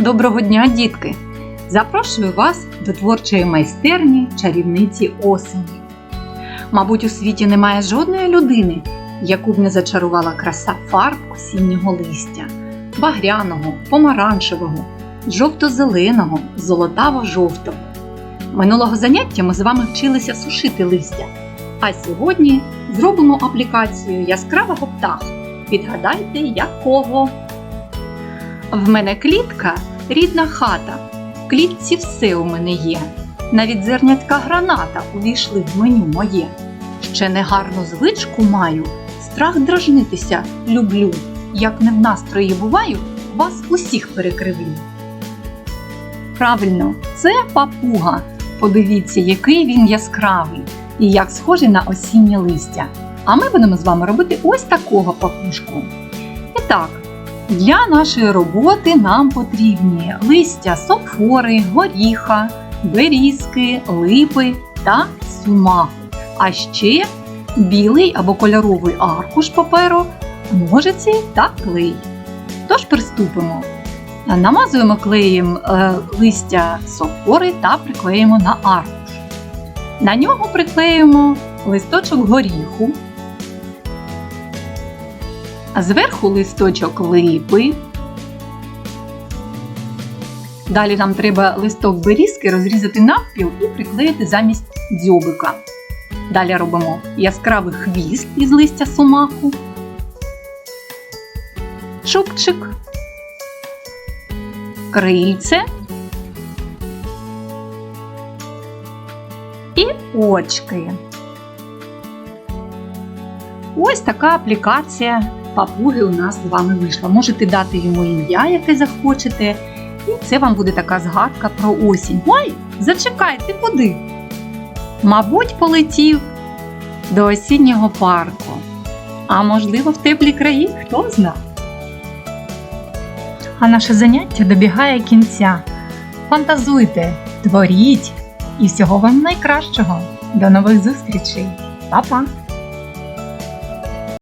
Доброго дня, дітки! Запрошую вас до творчої майстерні чарівниці осені. Мабуть, у світі немає жодної людини, яку б не зачарувала краса фарб осіннього листя, багряного, помаранчевого, жовто-зеленого, золотаво-жовтого. Минулого заняття ми з вами вчилися сушити листя. А сьогодні зробимо аплікацію яскравого птаха. Відгадайте, якого? В мене клітка рідна хата. В клітці все у мене є. Навіть зернятка граната увійшли в меню моє. Ще негарну звичку маю, страх дражнитися люблю. Як не в настрої буваю, вас усіх перекривлю. Правильно, це папуга. Подивіться, який він яскравий і як схожий на осіннє листя. А ми будемо з вами робити ось такого папушку. І так, для нашої роботи нам потрібні листя сокфори, горіха, берізки, липи та сумаху. А ще білий або кольоровий аркуш паперу, ножиці та клей. Тож приступимо. Намазуємо клеєм е, листя сокфори та приклеїмо на аркуш. На нього приклеїмо листочок горіху, зверху листочок липи. Далі нам треба листок берізки розрізати навпіл і приклеїти замість дзьобика. Далі робимо яскравий хвіст із листя сумаху, чубчик, крильце і очки. Ось така аплікація папуги у нас з вами вийшла. Можете дати йому ім'я, яке захочете, і це вам буде така згадка про осінь. Ой, зачекайте куди? Мабуть, полетів до осіннього парку. А можливо, в теплі краї, хто зна. А наше заняття добігає кінця. Фантазуйте, творіть і всього вам найкращого. До нових зустрічей. Па-па!